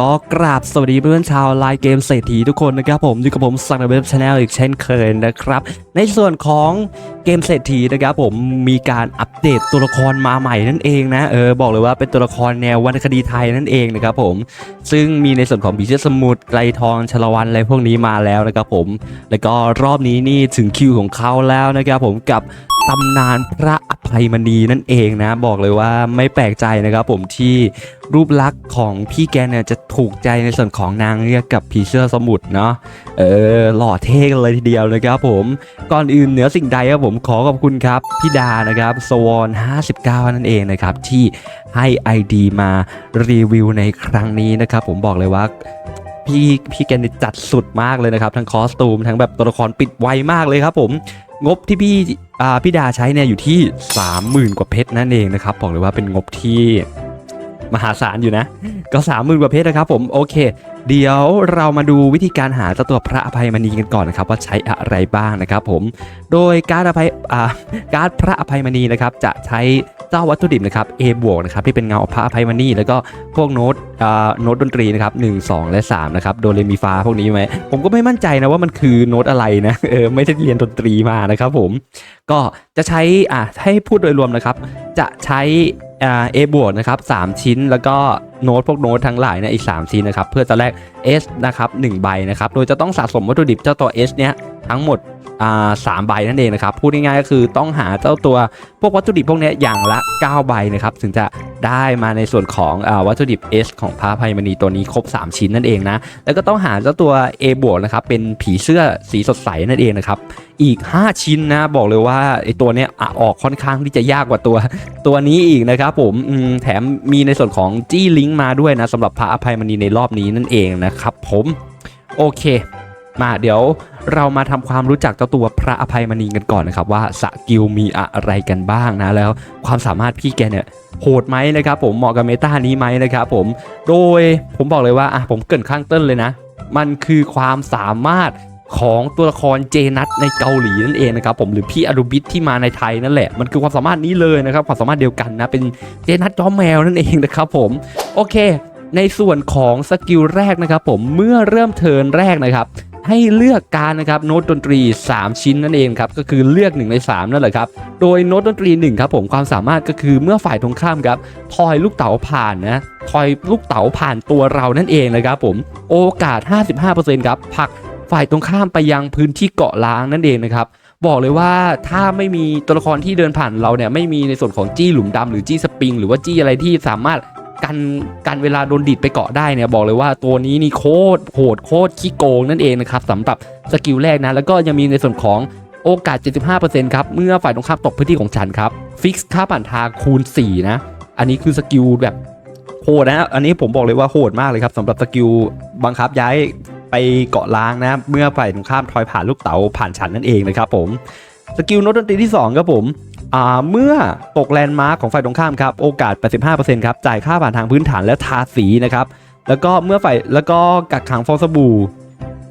ก็กราบสวัสดีเพื่อนชาวไลน์เกมเศรษฐีทุกคนนะครับผมอยู่กับผมสักในเว็บชาแนลอีกเช่นเคยนะครับ ในส่วนของเกมเศรษฐีนะครับผมมีการอัปเดตตัวละครมาใหม่นั่นเองนะเออบอกเลยว่าเป็นตัวละครแนววรรณคดีไทยนั่นเองนะครับผมซึ่งมีในส่วนของบีเชสมุทรไกลทองชลวันอะไรพวกนี้มาแล้วนะครับผม แล้วก็รอบนี้นี่ถึงคิวของเขาแล้วนะครับผมกับ ตำนานพระอภัยมณีนั่นเองนะ บอกเลยว่าไม่แปลกใจนะครับผมที่รูปลักษณ์ของพี่แกเนี่ยจะถูกใจในส่วนของนางเรียกกับผีเสื้อสมุทรเนาะเออหล่อเท่กันเลยทีเดียวนะครับผมก่อนอื่นเหนือสิ่งใดครับผมขอขอบคุณครับพี่ดานะครับสวอน59 นั่นเองนะครับที่ให้ ID มารีวิวในครั้งนี้นะครับผมบอกเลยว่าพี่พี่แกนี่จัดสุดมากเลยนะครับ ทั้งคอสตูม ทั้งแบบตัวละครปิดไวมากเลยครับผม งบที่พี่ พี่ดาใช้เนี่ยอยู่ที่ 30,000 กว่าเพชรนั่นเองนะครับบอกเลยว่าเป็นงบที่มหาศาลอยู่นะ ก็30,000กว่าเพชรนะครับผมโอเค เดี๋ยวเรามาดูวิธีการหาเจ้าตัวพระอภัยมณีกันก่อนนะครับ ว่าใช้อะไรบ้างนะครับผมโดยการอภัยอ่าการพระอภัยมณีนะครับจะใช้ เจ้าวัตถุดิบนะครับ A บวกนะครับที่เป็นเงาพระอภัยมณีแล้วก็พวกโน้ตอ่าโน้ตดนตรีนะครับ1 2และ3นะครับโดเรมีฟาพวกนี้ไหมผมก็ไม่มั่นใจนะว่ามันคือโน้ตอะไรนะเออไม่ได้เรียนดนตรีมานะครับผมก็จะใช้อ่าให้พูดโดยรวมนะครับ จะใช้อ่า A บวกนะครับ3ชิ้นแล้วก็โน้ตพวกโน้ตทั้งหลายเนี่ยอีก 3 ชิ้นนะครับ เพื่อจะแลก S นะครับ1ใบนะครับ โดยจะต้องสะสมวัตถุดิบเจ้าตัว S เนี้ยทั้งหมด สามใบนั่นเองนะครับพูดง่ายๆก็คือต้องหาเจ้าตัวพวกวัตถุดิบพวกนี้อย่างละ 9 ใบนะครับถึงจะได้มาในส่วนของอวัตถุดิบ S ของพระภัยมณีตัวนี้ครบ 3 ชิ้นนั่นเองนะแล้วก็ต้องหาเจ้าตัว A บวกนะครับเป็นผีเสื้อสีสดใสนั่นเองนะครับอีก 5 ชิ้นนะบอกเลยว่าไอตัวเนี้ยออกค่อนข้างที่จะยากกว่าตัว ตัวนี้อีกนะครับผมมแถมมีในส่วนของจี้ลิงก์มาด้วยนะสำหรับพระอภัยมณีในรอบนี้นั่นเองนะครับผมโอเค มาเดี๋ยว เรามาทำความรู้จักเจ้าตัวพระอภัยมณีกันก่อนนะครับว่าสกิลมีอะไรกันบ้างนะแล้วความสามารถพี่แกเนี่ยโหดไหมนะครับผมเหมาะกับเมตานี้ไหมนะครับผมโดยผมบอกเลยว่าอะผมเกินข้างต้นเลยนะ มันคือความสามารถของตัวละครเจนัทในเกาหลีนั่นเองนะครับผมหรือพี่อรุบิทที่มาในไทยนั่นแหละ มันคือความสามารถนี้เลยนะครับความสามารถเดียวกันนะเป็นเจนัทจอมแมวนั่นเองนะครับผมโอเค ในส่วนของสกิลแรกนะครับผมเมื่อเริ่มเทิร์นแรกนะครับ ให้เลือกการนะครับโน้ตดนตรี 3 ชิ้นนั่นเองครับก็คือเลือก1ใน3นั่นแหละครับโดยโน้ตดนตรี1ครับผมความสามารถก็คือเมื่อฝ่ายตรงข้ามครับทอยลูกเต๋าผ่านนะทอยลูกเต๋าผ่านตัวเรานั่นเองนะครับผมโอกาส 55%ครับผลักฝ่ายตรงข้ามไปยังพื้นที่เกาะล้างนั่นเองนะครับบอกเลยว่าถ้าไม่มีตัวละครที่เดินผ่านเราเนี่ยไม่มีในส่วนของจี้หลุมดำหรือจี้สปริง หรือว่าจี้อะไรที่สามารถ กันกันเวลาโดนดีดไปเกาะได้เนี่ยบอกเลยว่าตัวนี้นี่โคตรโหดโคตรขี้โกงนั่นเองนะครับสำหรับสกิลแรกนะแล้วก็ยังมีในส่วนของโอกาส 75%ครับเมื่อฝ่ายตรงข้ามตกพื้นที่ของฉันครับฟิกซ์ค่าผ่านทางคูณ 4 นะ อันนี้คือสกิลแบบโหดนะอันนี้ผมบอกเลยว่าโหดมากเลยครับสำหรับสกิลบังคับย้ายไปเกาะล้างนะ เมื่อฝ่ายตรงข้ามทอยผ่านลูกเต๋าผ่านฉันนั่นเองนะครับผมสกิลโน้ตดนตรีที่สองครับผม เมื่อตกแลนด์มาร์คของฝ่ายตรงข้ามครับโอกาส 85%ครับจ่ายค่าผ่านทางพื้นฐานและทาสีนะครับแล้วก็เมื่อฝ่ายแล้วก็กักขังฟองสบู่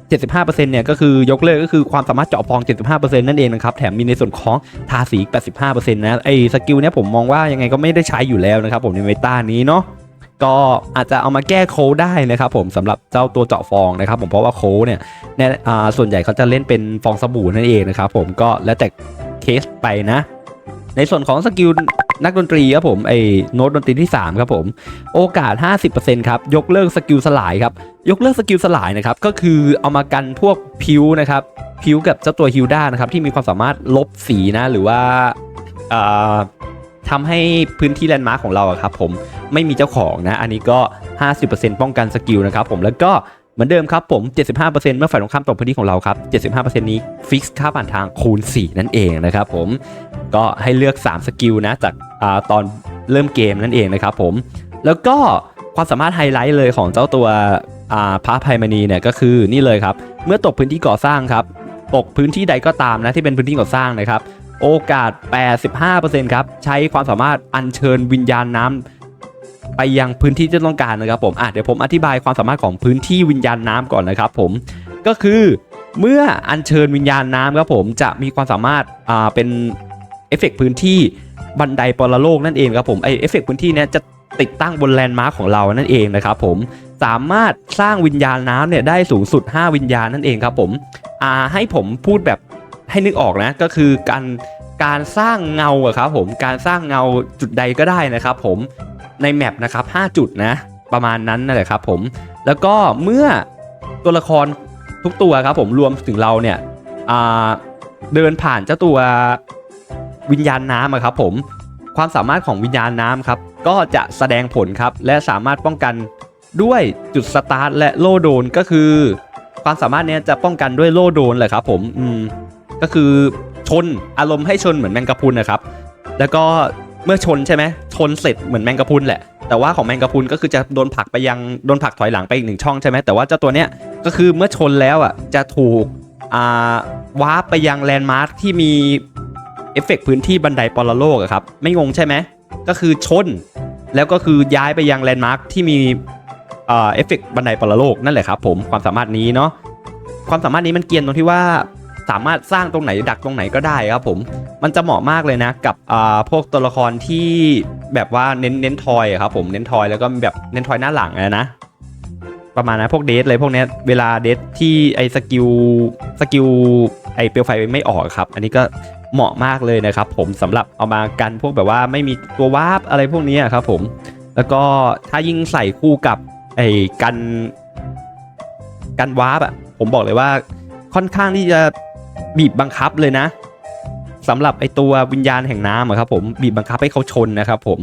75%เนี่ยก็คือยกเลิกก็คือความสามารถเจาะฟอง 75%นั่นเองนะครับแถมมีในส่วนของทาสี 85%นะไอ้สกิลเนี่ยผมมองว่ายังไงก็ไม่ได้ใช้อยู่แล้วนะครับผมในเมตานี้เนาะก็อาจจะเอามาแก้โค้ดได้นะครับผมสำหรับเจ้าตัวเจาะฟองนะครับผมเพราะว่าโค้ดเนี่ยเนี่ยส่วนใหญ่เขาจะเล่นเป็นฟองสบู่นั่นเองนะครับผมก็แล้วแต่เคสไปนะ ในส่วนของสกิลนักดนตรีครับผมไอ้โน้ตดนตรีที่ 3 ครับผม โอกาส 50%ครับ ยกเลิกสกิลสลายครับ ยกเลิกสกิลสลายนะครับ ก็คือเอามากันพวกพิวนะครับ พิวกับเจ้าตัวฮิลด้านะครับ ที่มีความสามารถลบสีนะ หรือว่าทำให้พื้นที่แลนด์มาร์คของเราครับผมไม่มีเจ้าของนะ อันนี้ก็ 50%ป้องกันสกิลนะครับผมแล้วก็ เหมือนเดิมครับผม 75%เมื่อฝ่ายตรงข้ามตกพื้นที่ของเราครับ 75%นี้ฟิกซ์ค่าผ่านทางคูณ 4 นั่นเองนะครับผม ก็ให้เลือก 3 สกิลนะ จากอาตอนเริ่มเกมนั่นเองนะครับผม แล้วก็ความสามารถไฮไลท์เลยของเจ้าตัวพระภัยมณีเนี่ยก็คือนี่เลยครับ เมื่อตกพื้นที่ก่อสร้างครับ ตกพื้นที่ใดก็ตามนะที่เป็นพื้นที่ก่อสร้างนะครับ โอกาส 85%ครับ ใช้ความสามารถอัญเชิญวิญญาณน้ำ ไปยังพื้นที่ที่ต้องการนะครับผมอะเดี๋ยวผมอธิบายความสามารถของพื้นที่วิญญาณน้ำก่อนนะครับผมก็คือเมื่ออัญเชิญวิญญาณน้ำครับผมจะมีความสามารถอ่าเป็นเอฟเฟกต์พื้นที่บันไดปรโลกนั่นเองครับผมไอเอฟเฟกต์พื้นที่เนี้ยจะติดตั้งบนแลนด์มาร์คของเรานั่นเองนะครับผมสามารถสร้างวิญญาณน้ำเนี่ยได้สูงสุด 5 วิญญาณนั่นเองครับผมอ่าให้ผมพูดแบบให้นึกออกนะก็คือการการสร้างเงาอะครับผมการสร้างเงาจุดใดก็ได้นะครับผม ในแมปนะครับ5จุดนะประมาณนั้นนั่นแหละครับผมแล้วก็เมื่อตัวละครทุกตัวครับผมรวมถึงเราเนี่ยเดินผ่านเจ้าตัววิญญาณน้ำครับผมความสามารถของวิญญาณน้ำครับก็จะแสดงผลครับและสามารถป้องกันด้วยจุดสตาร์ทและโล่โดนก็คือ ความสามารถเนี้ยจะป้องกันด้วยโล่โดนแหละครับผมอืมก็คือชนอารมณ์ให้ชนเหมือนแมงกะพุนนะครับ แล้วก็ เมื่อชนใช่ไหมชนเสร็จเหมือนแมงกะพุนแหละ แต่ว่าของแมงกะพุนก็คือจะโดนผลักไปยังโดนผลักถอยหลังไปอีกหนึ่งช่องใช่ไหมแต่ว่าเจ้าตัวเนี้ยก็คือเมื่อชนแล้วอะจะถูกอ่าวาร์ปไปยังแลนด์มาร์คที่มีเอฟเฟกต์พื้นที่บันไดปรโลกอะครับไม่งงใช่ไหมก็คือชน แล้วก็คือย้ายไปยังแลนด์มาร์คที่มีเอฟเฟกต์บันไดปรโลกนั่นแหละครับผมความสามารถนี้เนาะความสามารถนี้มันเกียนตรงที่ว่า สามารถสร้างตรงไหนดักตรงไหนก็ได้ครับผม มันจะเหมาะมากเลยนะกับอ่าพวกตัวละครที่แบบว่าเน้นเน้นทอยครับผมเน้นทอยแล้วก็แบบเน้นทอยหน้าหลังนะ ประมาณนั้นพวกเดทอะไรพวกเนี้ยเวลาเดทที่ไอสกิลสกิลไอเปลวไฟไม่ออกครับ อันนี้ก็เหมาะมากเลยนะครับผมสำหรับเอามากันพวกแบบว่าไม่มีตัววาร์ปอะไรพวกนี้ครับผมแล้วก็ถ้ายิ่งใส่คู่กับไอ้กันกันวาร์ปอะผมบอกเลยว่าค่อนข้างที่จะ บีบบังคับเลยนะสำหรับไอตัววิญญาณแห่งน้ำครับผมบีบบังคับให้เขาชนนะครับผม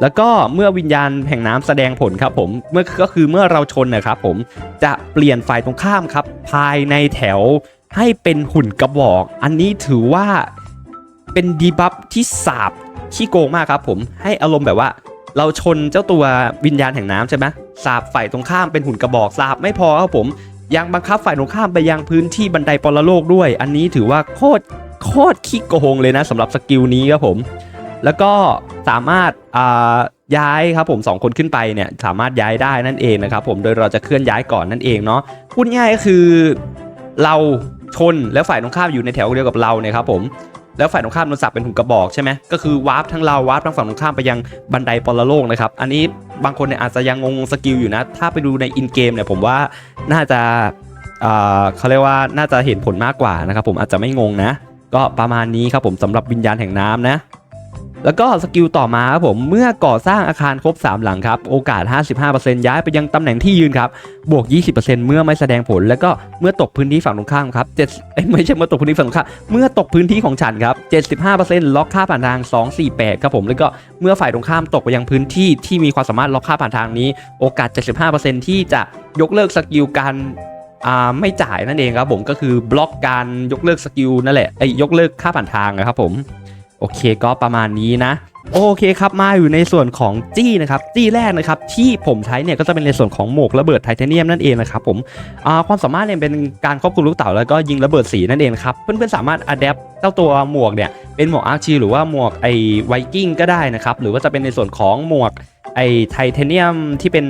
แล้วก็เมื่อวิญญาณแห่งน้ำแสดงผลครับผมเมื่อก็คือเมื่อเราชนนะครับผมจะเปลี่ยนฝ่ายตรงข้ามครับ ภายในแถวให้เป็นหุ่นกระบอก อันนี้ถือว่าเป็นดีบัฟที่สาบขี้โกงมากครับผมให้อารมณ์แบบว่า เราชนเจ้าตัววิญญาณแห่งน้ำใช่ไหมสาบฝ่ายตรงข้ามเป็นหุ่นกระบอกสาบไม่พอครับผม ยังบังคับฝ่ายตรงข้ามไปยังพื้นที่บันไดปรโลกด้วย อันนี้ถือว่าโคตรโคตรขี้โกงเลยนะสำหรับสกิลนี้ครับผม แล้วก็สามารถย้ายครับผมสองคนขึ้นไปเนี่ยสามารถย้ายได้นั่นเองนะครับผมโดยเราจะเคลื่อนย้ายก่อนนั่นเองเนาะพูดง่ายก็คือเราชนแล้วฝ่ายตรงข้ามอยู่ในแถวเดียวกับเราเนี่ยครับผม แล้วฝ่ายตรงข้ามโดนสับเป็นหุ่นกระบอกใช่ไหมก็คือวาร์ปทั้งเราวาร์ปทั้งฝั่งตรงข้ามไปยังบันไดปรโลกนะครับอันนี้บางคนเนี่ยอาจจะยังงงสกิลอยู่นะ ถ้าไปดูในอินเกมเนี่ยผมว่าน่าจะอ่าเขาเรียกว่าน่าจะเห็นผลมากกว่านะครับผมอาจจะไม่งงนะ ก็ประมาณนี้ครับผมสำหรับวิญญาณแห่งน้ำนะ แล้วก็สกิลต่อมาครับผมเมื่อก่อสร้างอาคารครบ 3 หลังครับ โอกาส 55%ย้ายไปยังตำแหน่งที่ยืนครับ บวก 20%เมื่อไม่แสดงผล แล้วก็เมื่อตกพื้นที่ฝั่งตรงข้ามครับ7เอ้ยไม่ใช่เมื่อตกพื้นที่ฝั่งตรงข้ามเมื่อตกพื้นที่ของฉันครับ 75%ล็อกค่าผ่านทาง 248 ครับผมแล้วก็เมื่อฝ่ายตรงข้ามตกไปยังพื้นที่ที่มีความสามารถล็อกค่าผ่านทางนี้ โอกาส 75%ที่จะยกเลิกสกิลการไม่จ่ายนั่นเองครับผมก็คือบล็อกการยกเลิกสกิลนั่นแหละไอ้ยกเลิกค่าผ่านทางนะครับผม โอเคก็ประมาณนี้นะ โอเคครับมาอยู่ในส่วนของจี้นะครับจี้แรกนะครับที่ผมใช้เนี่ยก็จะเป็นในส่วนของหมวกระเบิดไทเทเนียมนั่นเองนะครับผมความสามารถเนี่ยเป็นการควบคุมลูกเต๋าแล้วก็ยิงระเบิดสีนั่นเองครับเพื่อนๆสามารถอัดแอปเจ้าตัวหมวกเนี่ยเป็นหมวกอาร์ชีหรือว่าหมวกไอไวกิ้งก็ได้นะครับหรือว่าจะเป็นในส่วนของหมวกไอไทเทเนียมที่เป็น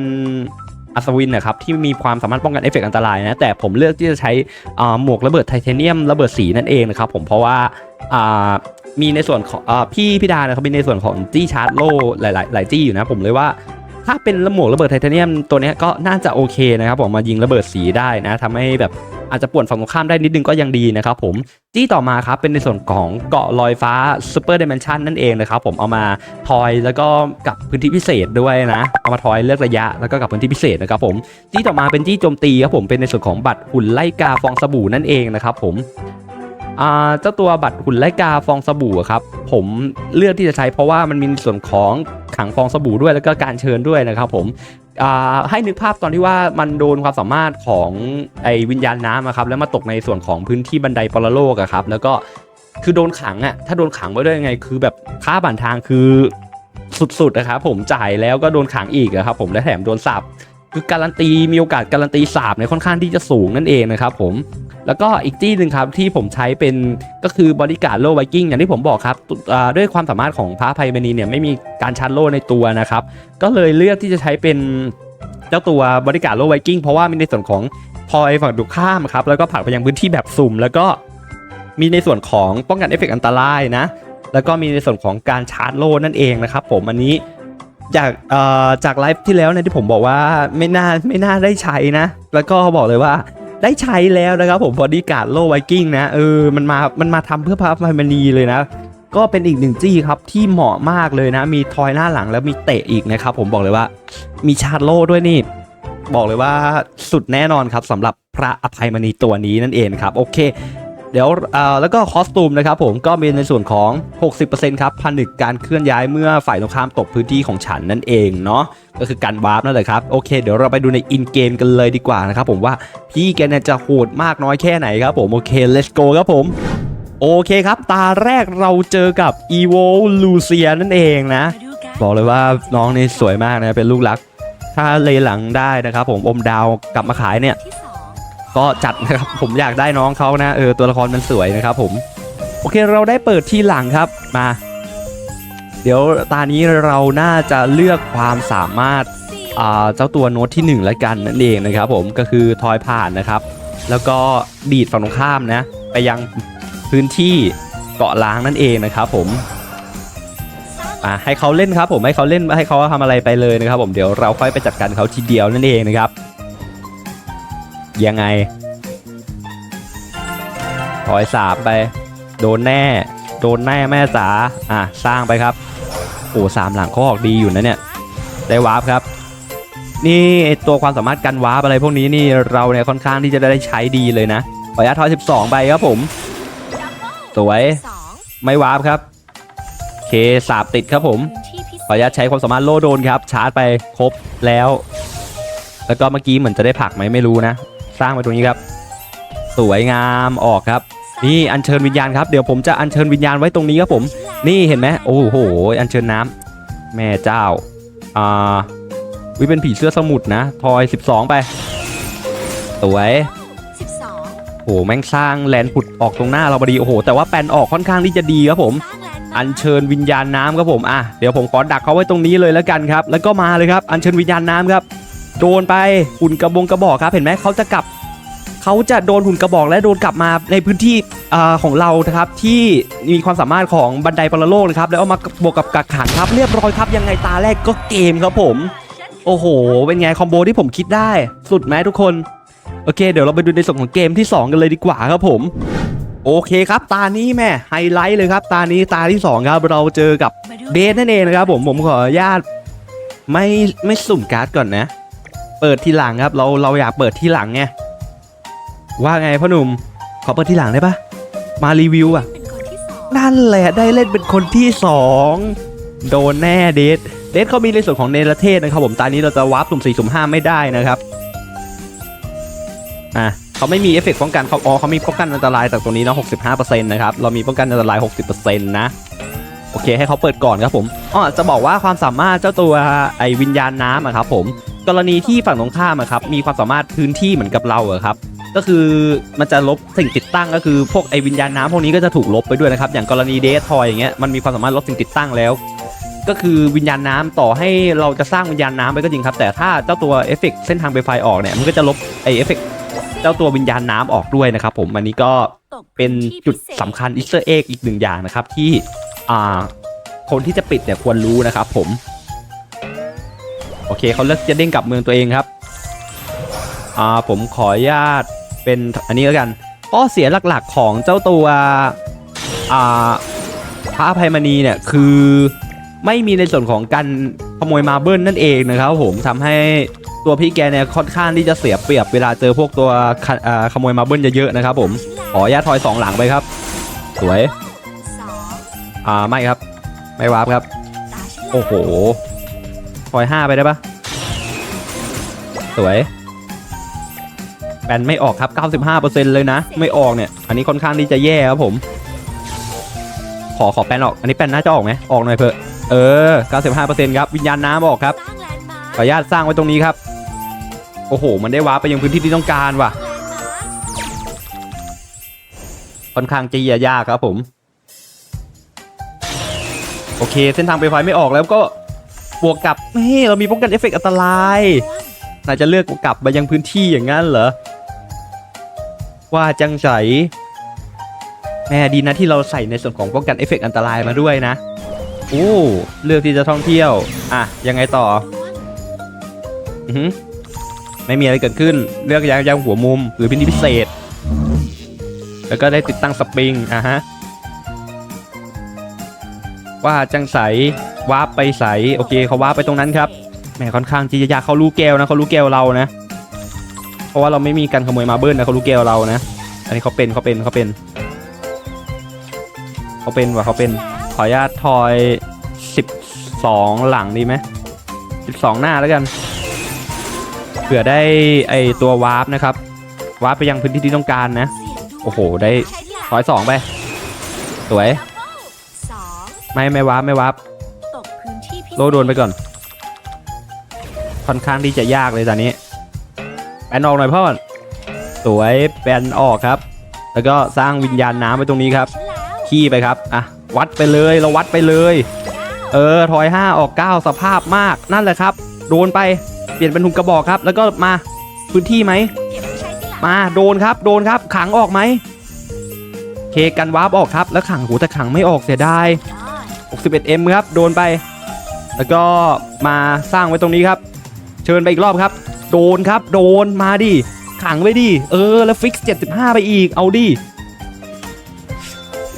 อัศวินนะครับที่มีความสามารถป้องกันเอฟเฟกต์อันตรายนะแต่ผมเลือกที่จะใช้หมวกระเบิดไทเทเนียมระเบิดสีนั่นเองนะครับผมเพราะว่ามีในส่วนของอพี่พิดาเนี่ยเขามีในส่วนของจี้ชาร์จโล่หลายๆหลายจี้อยู่นะผมเลยว่าถ้าเป็นระหมวกระเบิดไทเทเนียมตัวนี้ก็น่าจะโอเคนะครับผมมายิงระเบิดสีได้นะทำให้แบบ อาจจะป่วนฝั่งตรงข้ามได้นิดนึงก็ยังดีนะครับผมจี้ต่อมาครับเป็นในส่วนของเกาะลอยฟ้าซูเปอร์ดิเมนชันนั่นเองนะครับผมเอามาทอยแล้วก็กับพื้นที่พิเศษด้วยนะ เอามาทอยเลือกระยะแล้วก็กับพื้นที่พิเศษนะครับผมจี้ต่อมาเป็นจี้โจมตีครับผมเป็นในส่วนของบัตรหุ่นไล่กาฟองสบู่นั่นเองนะครับผมเจ้าตัวบัตรหุ่นไลกาฟองสบู่ครับผมเลือกที่จะใช้เพราะว่ามันมีส่วนของขังฟองสบู่ด้วยแล้วก็การเชิญด้วยนะครับผม ให้นึกภาพตอนที่ว่ามันโดนความสามารถของไอ้วิญญาณน้ำอะครับแล้วมาตกในส่วนของพื้นที่บันไดปรโลกอะครับ แล้วก็คือโดนขังอะถ้าโดนขังไว้ด้วยยังไง คือแบบค่าบันทางคือสุดๆนะครับผมจ่ายแล้วก็โดนขังอีกครับผมและแถมโดนสาบคือการันตีมีโอกาสการันตีสาบในค่อนข้างที่จะสูงนั่นเองนะครับผม แล้วก็อีกที่หนึ่งครับที่ผมใช้เป็นก็คือบริการโลไวกิ้งอย่างที่ผมบอกครับด้วยความสามารถของพระไพมณีเนี่ยไม่มีการชาร์จโล่ในตัวนะครับ ก็เลยเลือกที่จะใช้เป็นเจ้าตัวบริการโลไวกิ้งเพราะว่ามีในส่วนของพลอยฝั่งตรงข้ามครับแล้วก็ผลักไปยังพื้นที่แบบสุ่ม แล้วก็มีในส่วนของป้องกันเอฟเฟกต์อันตรายนะแล้วก็มีในส่วนของการชาร์จโล่นั่นเองนะครับ ผมอันนี้จากจากไลฟ์ที่แล้วเนี่ยที่ผมบอกว่าไม่น่าไม่น่าได้ใช้นะ แล้วก็บอกเลยว่า ได้ใช้แล้วนะครับผมบอดี้การ์ดโลไวกิ้งนะเออมันมามันมาทำเพื่อพระอภัยมณีเลยนะ ก็เป็นอีกหนึ่งจี้ครับที่เหมาะมากเลยนะ มีทอยหน้าหลังแล้วมีเตะอีกนะครับผมบอกเลยว่า มีชาร์โลด้วยนี่บอกเลยว่าสุดแน่นอนครับสำหรับพระอภัยมณีตัวนี้นั่นเองครับโอเคเดี๋ยวเอ่อแล้วก็คอสตูมนะครับผมก็มีในส่วนของ 60%ครับผนึกการเคลื่อนย้ายเมื่อฝ่ายตรงข้ามตกพื้นที่ของฉันนั่นเองเนาะ ก็คือการวาร์ปนั่นแหละครับโอเค เดี๋ยวเราไปดูในอินเกมกันเลยดีกว่านะครับผมว่าพี่แกเนี่ยจะโหดมากน้อยแค่ไหนครับผมโอเค let's go ครับผมโอเคครับ ตาแรกเราเจอกับ evo lucia นั่นเองนะ บอกเลยว่าน้องนี่สวยมากนะ เป็นลูกรัก ถ้าเลยหลังได้นะครับผมอมดาวกลับมาขายเนี่ย ก็จัดนะครับ ผมอยากได้น้องเขานะ เออ ตัวละครมันสวยนะครับผม โอเคเราได้เปิดที่หลังครับมา เดี๋ยวตานี้เราน่าจะเลือกความสามารถเจ้าตัวโน้ตที่1แล้วกันนั่นเองนะครับผมก็คือทอยผ่านนะครับ แล้วก็ดีดฝั่งตรงข้ามนะ ไปยังพื้นที่เกาะล้างนั่นเองนะครับผมอะให้เขาเล่นครับผมให้เขาเล่นให้เขาทำอะไรไปเลยนะครับ ผมเดี๋ยวเราค่อยไปจัดการเขาทีเดียวนั่นเองนะครับ ยังไงถอยสามไป โดนแน่ โดนแน่แม่จ๋าอะสร้างไปครับ โอ้สามหลังเขาออกดีอยู่นะเนี่ย ได้วาร์ปครับ นี่ตัวความสามารถกันวาร์ปอะไรพวกนี้นี่เราเนี่ยค่อนข้างที่จะได้ใช้ดีเลยนะขออนุญาตทอย12 ใบครับผม สวย ไม่วาร์ปครับ เคสาบติดครับผม ขออนุญาตใช้ความสามารถโล่โดนครับ ชาร์จไปครบแล้ว แล้วก็เมื่อกี้เหมือนจะได้ผลักไหมไม่รู้นะ สร้างไปตรงนี้ครับ สวยงามออกครับ นี่อัญเชิญวิญญาณครับเดี๋ยวผมจะอัญเชิญวิญญาณไว้ตรงนี้ครับผม นี่เห็นไหมโอ้โหอัญเชิญน้ำแม่เจ้าอ่าวิเป็นผีเสื้อสมุทรนะทอย 12 ไปสวยโอ้โหแม่งสร้างแลนด์ผุดออกตรงหน้าเราพอดีโอ้โหแต่ว่าแปนออกค่อนข้างที่จะดีครับผมอัญเชิญวิญญาณน้ำครับผมอะเดี๋ยวผมขอดักเขาไว้ตรงนี้เลยแล้วกันครับ แล้วก็มาเลยครับอัญเชิญวิญญาณน้ำครับโดนไปหุ่นกระบงกระบอกครับเห็นไหมเขาจะกลับ เขาจะโดนหุ่นกระบอกและโดนกลับมาในพื้นที่ของเรานะครับที่มีความสามารถของบันไดปรโลกนะครับแล้วเอามาบวกกับกักขังครับเรียบร้อยครับยังไงตาแรกก็เกมครับผม โอ้โห เป็นไงคอมโบที่ผมคิดได้ สุดไหมทุกคนโอเค เดี๋ยวเราไปดูในส่วนของเกมที่ 2 กันเลยดีกว่าครับผมโอเคครับ ตานี้แม่ไฮไลท์เลยครับ ตานี้ตาที่ 2 ครับ เราเจอกับเบสนั่นเองนะครับผมผมขออนุญาตไม่ไม่สุ่มการ์ดก่อนนะ เปิดทีหลังครับ เราเราอยากเปิดทีหลังไง ว่าไงพ่อหนุ่ม ขอเปิดที่หลังได้ปะมารีวิวอะนั่นแหละได้เล่นเป็นคนที่2โดนแน่เดทเดทเขามีในส่วนของเนรเทศนะครับผมตอนนี้เราจะวาร์ปสุ่มสี่สุ่มห้าไม่ได้นะครับอะเขาไม่มีเอฟเฟกต์ป้องกันเขาอ๋อเขามีป้องกันอันตรายจากตรงนี้เนาะ65%นะครับเรามีป้องกันอันตราย60%นะโอเคให้เขาเปิดก่อนครับผมอ๋อจะบอกว่าความสามารถเจ้าตัวไอวิญญาณน้ำอะครับผมกรณีที่ฝั่งตรงข้ามอะครับมีความสามารถพื้นที่เหมือนกับเราอะครับ ก็คือมันจะลบสิ่งติดตั้งก็คือพวกไอวิญญาณน้ำพวกนี้ก็จะถูกลบไปด้วยนะครับ อย่างกรณีเดททอยอย่างเงี้ยมันมีความสามารถลบสิ่งติดตั้งแล้ว ก็คือวิญญาณน้ำต่อให้เราจะสร้างวิญญาณน้ำไปก็จริงครับ แต่ถ้าเจ้าตัวเอฟเฟกเส้นทางไฟไฟออกเนี่ยมันก็จะลบไอเอฟเฟกเจ้าตัววิญญาณน้ำออกด้วยนะครับผมอันนี้ก็ เป็นจุดสำคัญอีสเตอร์เอ็กอีกหนึ่งอย่างนะครับ ที่อ่าคนที่จะปิดเนี่ยควรรู้นะครับผม โอเคเขาเลือกจะเด้งกลับเมืองตัวเองครับอ่าผมขออนุญาต เป็นอันนี้แล้วกันข้อเสียหลักๆของเจ้าตัวอ่าพระอภัยมณีเนี่ยคือไม่มีในส่วนของการขโมยมาเบิลนั่นเองนะครับผมทำให้ตัวพี่แกเนี่ยค่อนข้างที่จะเสียเปรียบเวลาเจอพวกตัวขขโมยมาเบิลเยอะๆนะครับผมขออนุญาตทอยสองหลังไปครับ สวยอ่าไม่ครับ ไม่วาร์ปครับ โอ้โหทอยห้าไปได้ปะสวย แปนไม่ออกครับ 95%เลยนะ ไม่ออกเนี่ย อันนี้ค่อนข้างที่จะแย่ครับผม ขอขอแปนออก อันนี้แปนน่าจะออกไหมออกหน่อยเพอะเออ 95%ครับ วิญญาณน้ำออกครับ ขออนุญาตสร้างไว้ตรงนี้ครับ โอ้โห มันได้วาร์ปไปยังพื้นที่ที่ต้องการว่ะ ค่อนข้างจะยยากครับผม โอเค เส้นทางไปไฟไม่ออกแล้วก็บวกกับเฮ้เรามีป้องกันเอฟเฟกต์อันตรายนายจะเลือกกลับมายังพื้นที่อย่างนั้นเหรอ ว่าจังใสแม่ดีนะที่เราใส่ในส่วนของป้องกันเอฟเฟกต์อันตรายมาด้วยนะโอ้เลือกที่จะท่องเที่ยว อะ ยังไงต่ออือไม่มีอะไรเกิดขึ้น เลือกยังยังหัวมุม หรือพื้นที่พิเศษ แล้วก็ได้ติดตั้งสปริง อะฮะ ว่าจังใสวาร์ปไปใส โอเคเขาวาร์ปไปตรงนั้นครับแหมค่อนข้างที่จะยากเขารู้แก้วนะเขารู้แก้วเรานะ เพราะว่าเราไม่มีการขโมยมาเบิลนะเขารู้แก้วเรานะ อันนี้เขาเป็นเขาเป็นเขาเป็นเขาเป็นว่ะเขาเป็นขออนุญาตทอย12หลังดีไหม12หน้าแล้วกันเผื่อได้ไอตัววาร์ปนะครับวาร์ปไปยังพื้นที่ที่ต้องการนะ โอ้โหได้ทอยสองไปสวยไม่ไม่วาร์ปไม่วาร์ปโลโดนไปก่อนค่อนข้างที่จะยากเลยตอนนี้ นออกหน่อยพ่อสวยแปนออกครับ แล้วก็สร้างวิญญาณน้ำไว้ตรงนี้ครับ ขี้ไปครับ อะ วัดไปเลยเราวัดไปเลย เออทอย5ออก9สภาพมากนั่นแหละครับ โดนไปเปลี่ยนเป็นถุงกระบอกครับ แล้วก็มาพื้นที่ไหม มาโดนครับ โดนครับ ขังออกไหม เคกันวาร์ปออกครับ แล้วขังหูแต่ขังไม่ออกเสียดายยอด 61M ครับ โดนไป แล้วก็มาสร้างไว้ตรงนี้ครับ เชิญไปอีกรอบครับ โดนครับ โดนมาดิขังไว้ดิเออแล้วฟิกซ์75 ไปอีกเอาดิ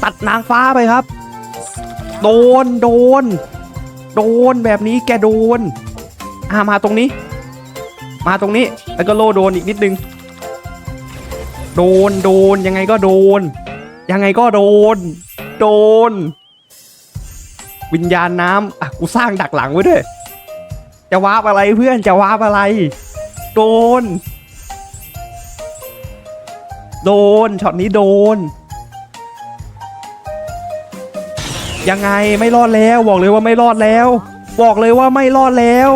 ตัดนางฟ้าไปครับ โดนโดน โดนแบบนี้แกโดนอ่ามาตรงนี้ มาตรงนี้แล้วก็โลโดนอีกนิดนึง โดนโดนยังไงก็โดน ยังไงก็โดน โดน วิญญาณน้ำอะกูสร้างดักหลังไว้ด้วยจะวาร์ปอะไรเพื่อนจะวาร์ปอะไร โดน โดนช็อตนี้โดน ยังไงไม่รอดแล้วบอกเลยว่าไม่รอดแล้ว บอกเลยว่าไม่รอดแล้ว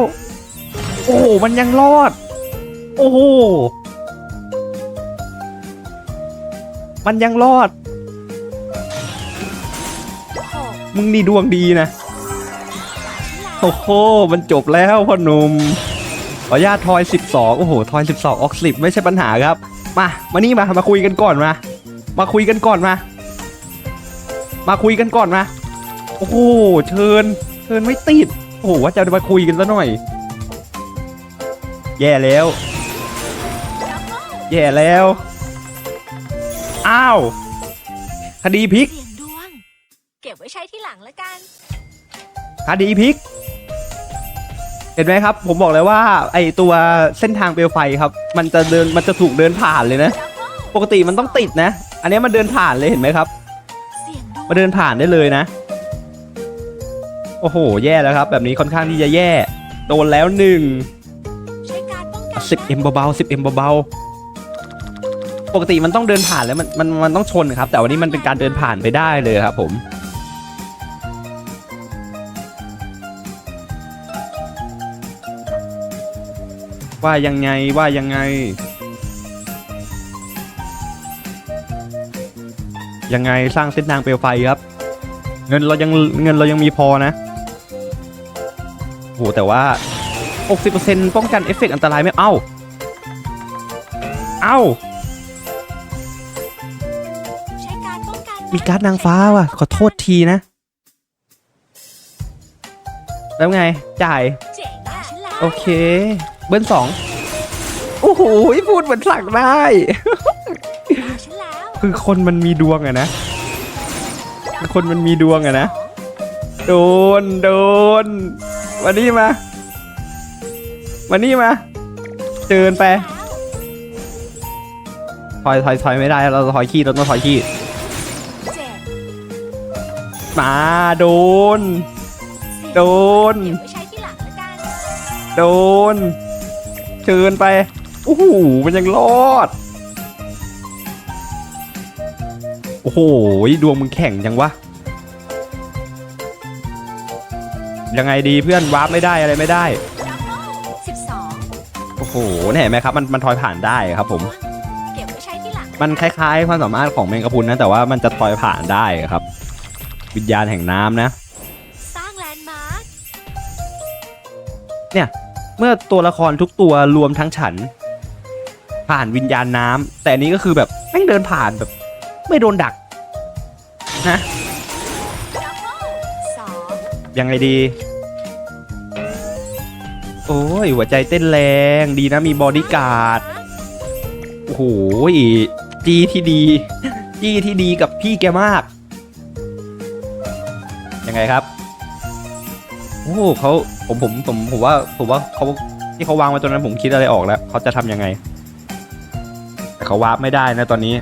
โอ้โหมันยังรอด โอ้โหมันยังรอด มึงนี่ดวงดีนะ โอ้โห มันจบแล้วพ่อหนุ่ม ขออนุญาตทอย 12 โอ้โห ทอย 12 ออกสิบไม่ใช่ปัญหาครับ มา มานี่มา มาคุยกันก่อนมา มาคุยกันก่อนมา มาคุยกันก่อนมา โอ้โห เชิญ เชิญไม่ติด โอ้โห ว่าจะมาคุยกันซะหน่อย แย่แล้ว แย่แล้ว อ้าว คดีพลิก เสี่ยงดวง เก็บไว้ใช้ที่หลังแล้วกัน คดีพลิก เห็นไหมครับ ผมบอกเลยว่าไอตัวเส้นทางเปลวไฟครับ มันจะเดินมันจะถูกเดินผ่านเลยนะ ปกติมันต้องติดนะ อันนี้มันเดินผ่านเลยเห็นไหมครับมาเดินผ่านได้เลยนะ โอ้โห แย่แล้วครับ แบบนี้ค่อนข้างที่จะแย่ โดนแล้วหนึ่งสิบเอ็มเบาๆสิบเอ็มเบาๆปกติมันต้องเดินผ่านแล้วมันมันมันต้องชนครับ แต่วันนี้มันเป็นการเดินผ่านไปได้เลยครับผม ว่ายังไงว่ายังไง ยังไงสร้างเส้นทางเปลวไฟครับ เงินเรายังเงินเรายังมีพอนะโหแต่ว่า 60%ป้องกันเอฟเฟกต์อันตรายไหมเอ้า เอ้าใช้ามีการ์ดนางฟ้าว่ะ ขอโทษทีนะ แล้วไง จ่าย โอเค เบิ้ลสองโอ้โหพูดเหมือนสั่งได้ฉันแล้วคือคนมันมีดวงอะนะคือคนมันมีดวงอะนะ โดน โดนมานี่มามานี่มาเดินไป ถอยถอยถอยไม่ได้ เราถอยขี้ เราต้องถอยขี้เจ็ดมา โดนสี่โดนเก็บไว้ใช้ที่หลังแล้วกันโดน เชิญไปโอ้โหมันยังรอด โอ้โหดวงมึงแข่งจังวะ ยังไงดีเพื่อนวาร์ปไม่ได้อะไรไม่ได้สิบสองโอ้โหเนี่ยเห็นไหมครับ มันมันทอยผ่านได้ครับผมเก็บไว้ใช้ที่หลังมันคล้ายๆ ความสามารถของแมงกะพรุนนะ แต่ว่ามันจะทอยผ่านได้ครับ วิญญาณแห่งน้ำนะสร้างแลนด์มาร์ค เมื่อตัวละครทุกตัวรวมทั้งฉัน ผ่านวิญญาณน้ำแต่อันนี้ก็คือแบบแม่งเดินผ่านแบบ ไม่โดนดักนะยังไงดี โอ้ยหัวใจเต้นแรงดีนะมีบอดี้การ์ดโอ้โหจีที่ดี จีที่ดีกับพี่แกมาก ยังไงครับ โอ้เขาผมผมผมผมว่าผมว่าเขาที่เขาวางไว้ตรงนั้นผมคิดอะไรออกแล้วเขาจะทำยังไง แต่เขาวาร์ปไม่ได้นะตอนนี้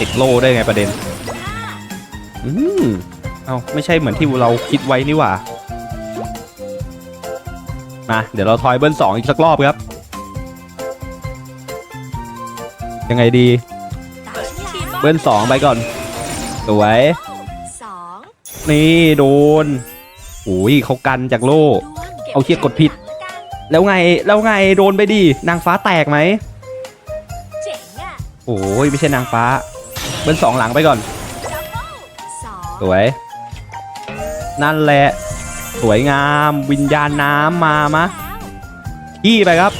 ติดโล่ได้ไงประเด็น อืมเอาไม่ใช่เหมือนที่เราคิดไว้นี่หว่ามาเดี๋ยวเราทอยเบิ้ลสองอีกสักรอบครับ ยังไงดีตามฉันแล้วเบิ้ลสองไปก่อน สวยสองนี่ โดน โอ้ยเขากันจากโล่ดวงก็บเอาเทียบกดผิดไว้ใช้ทีหลังละกันแล้วไงแล้วไงโดนไปดินางฟ้าแตกไหมเจ๋งอะโอ้ยไม่ใช่นางฟ้าเบิ้ลสองหลังไปก่อนดับเบิลสองสวย นั่นแหละ สวยงามวิญญาณน้ำมามะแล้วขี้ไปครับ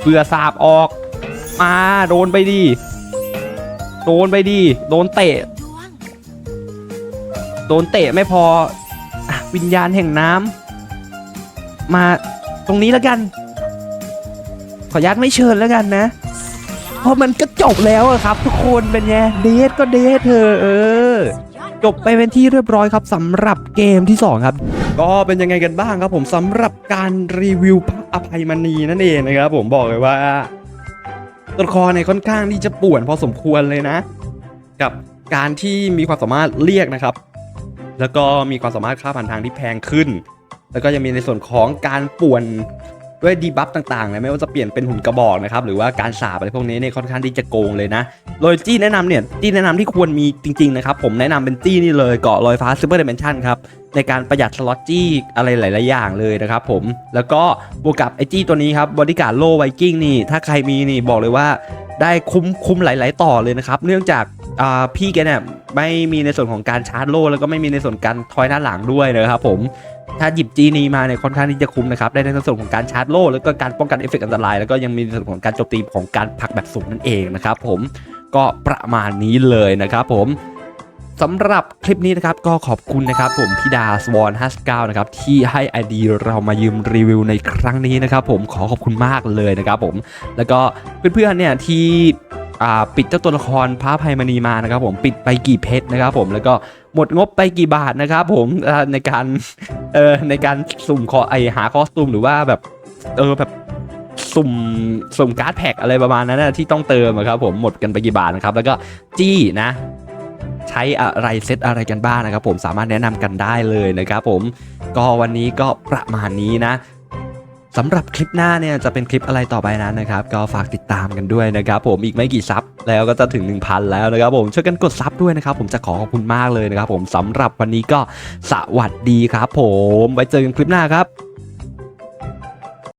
เบื่อสาบออก มาโดนไปดิโดนไปดิโดนเตะดวงโดนเตะไม่พออะ วิญญาณแห่งน้ำมาตรงนี้แล้วกัน ขออนุญาตไม่เชิญแล้วกันนะ เพราะมันก็จบแล้วครับ ทุกคนเป็นไงเดทก็เดทเธอะเออจบไปเป็นที่เรียบร้อยครับสำหรับเกมที่ 2 ครับ ก็เป็นยังไงกันบ้างครับ ผมสำหรับการรีวิวพระอภัยมณีนั่นเองนะครับ ผมบอกเลยว่าตัวละครเนี่ยค่อนข้างที่จะป่วนพอสมควรเลยนะ กับการที่มีความสามารถเรียกนะครับ แล้วก็มีความสามารถค่าผ่านทางที่แพงขึ้น แล้วก็ยังมีในส่วนของการป่วนด้วยดีบัฟต่างๆนะไม่ว่าจะเปลี่ยนเป็นหุ่นกระบอกนะครับ หรือว่าการสาบอะไรพวกนี้เนี่ยค่อนข้างที่จะโกงเลยนะโดยจี้แนะนำเนี่ยจี้แนะนำที่ควรมีจริงๆนะครับ ผมแนะนำเป็นจี้นี่เลยเกาะลอยฟ้าซูเปอร์เดเมนชั่นครับ ในการประหยัดสล็อตจี้อะไรหลาย ๆ อย่างเลยนะครับผมแล้วก็บวกกับไอจี้ตัวนี้ครับบอดี้การ์ดโลไวกิ้งนี่ ถ้าใครมีนี่บอกเลยว่าได้คุ้มคุ้มหลาย ๆ ต่อเลยนะครับ เนื่องจาก พี่แกเนี่ยไม่มีในส่วนของการชาร์จโล่แล้วก็ไม่มีในส่วนการทอยหน้าหลังด้วยนะครับผมถ้าหยิบจีนีมาเนี่ยค่อนข้างที่จะคุ้มนะครับได้ในส่วนของการชาร์จโล่แล้วก็การป้องกันเอฟเฟกต์อันตราย แล้วก็ยังมีในส่วนของการโจมตีของการผลักแบบสูงนั่นเองนะครับผมก็ประมาณนี้เลยนะครับผมสำหรับคลิปนี้นะครับก็ขอบคุณนะครับผมพี่ดาสวอน59นะครับที่ให้ไอดีเรามายืมรีวิวในครั้งนี้นะครับผมขอขอบคุณมากเลยนะครับผมแล้วก็เพื่อนๆเนี่ยที่ ปิดเจ้าตัวละครพระภัยมณีมานะครับผมปิดไปกี่เพชรนะครับผมแล้วก็หมดงบไปกี่บาทนะครับผมในการเออในการสุ่มคอไอหาคอสตูมหรือว่าแบบเออแบบสุ่มสุ่มการ์ดแพ็กอะไรประมาณนั้นนะที่ต้องเติมครับผมหมดกันไปกี่บาทนะครับแล้วก็จี้นะ ใช้อะไรเซตอะไรกันบ้างนะครับผมสามารถแนะนำกันได้เลยนะครับผมก็วันนี้ก็ประมาณนี้นะ สำหรับคลิปหน้าเนี่ยจะเป็นคลิปอะไรต่อไปนั้นนะครับ ก็ฝากติดตามกันด้วยนะครับผมอีกไม่กี่ซับแล้วก็จะถึง 1,000 แล้วนะครับผมช่วยกันกดซับด้วยนะครับผมจะขอขอบคุณมากเลยนะครับผมสำหรับวันนี้ก็สวัสดีครับ ผมไว้เจอกันคลิปหน้าครับ